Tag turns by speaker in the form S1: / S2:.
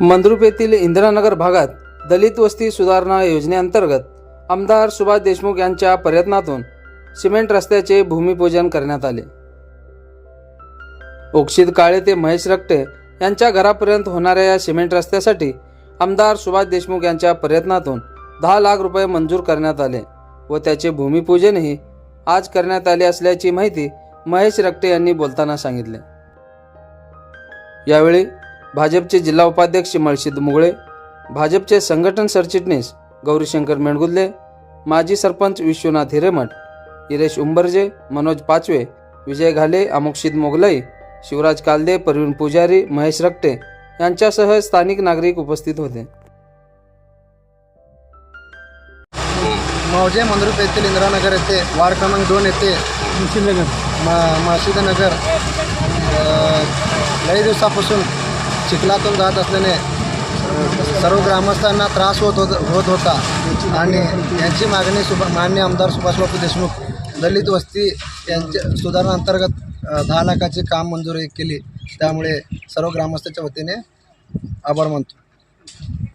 S1: मंद्रुप येथील इंदिरानगर भागात दलित वस्ती सुधारणा योजनेअंतर्गत आमदार सुभाष देशमुख यांच्या प्रयत्नातून सिमेंट रस्त्याचे भूमिपूजन करण्यात आले. ओक्षित काळे ते महेश रक्टे यांच्या घरापर्यंत होणाऱ्या या सिमेंट रस्त्यासाठी आमदार सुभाष देशमुख यांच्या प्रयत्नातून दहा लाख रुपये मंजूर करण्यात आले व त्याचे भूमिपूजनही आज करण्यात आले असल्याची माहिती महेश रक्टे यांनी बोलताना सांगितले. यावेळी भाजपचे जिल्हा उपाध्यक्ष मळशिद मुगळे भाजपचे संघटन सरचिटणीस गौरीशंकर मेणगुदले माजी सरपंच विश्वनाथ हिरेमठ हिरेश उंबरजे मनोज पाचवे विजय घाले अमुक्षित मोगलाई शिवराज कालदे प्रवीण पुजारी महेश रक्टे यांच्यासह स्थानिक नागरिक उपस्थित होते.
S2: मौजे मंद्रुप येथील इंदिरानगर येथे वार्ड क्रमांक दोन येथे मा माशिदनगर लई दिवसापासून चिखलातून जात असल्याने सर्व ग्रामस्थांना त्रास होत होत होत होता. आणि यांची मागणी सुभा मान्य आमदार सुभाषबाबू देशमुख दलित वस्ती यांच्या सुधारणाअंतर्गत दहा लाखाचे काम मंजूर केली. त्यामुळे सर्व ग्रामस्थांच्या वतीने आभार मानतो.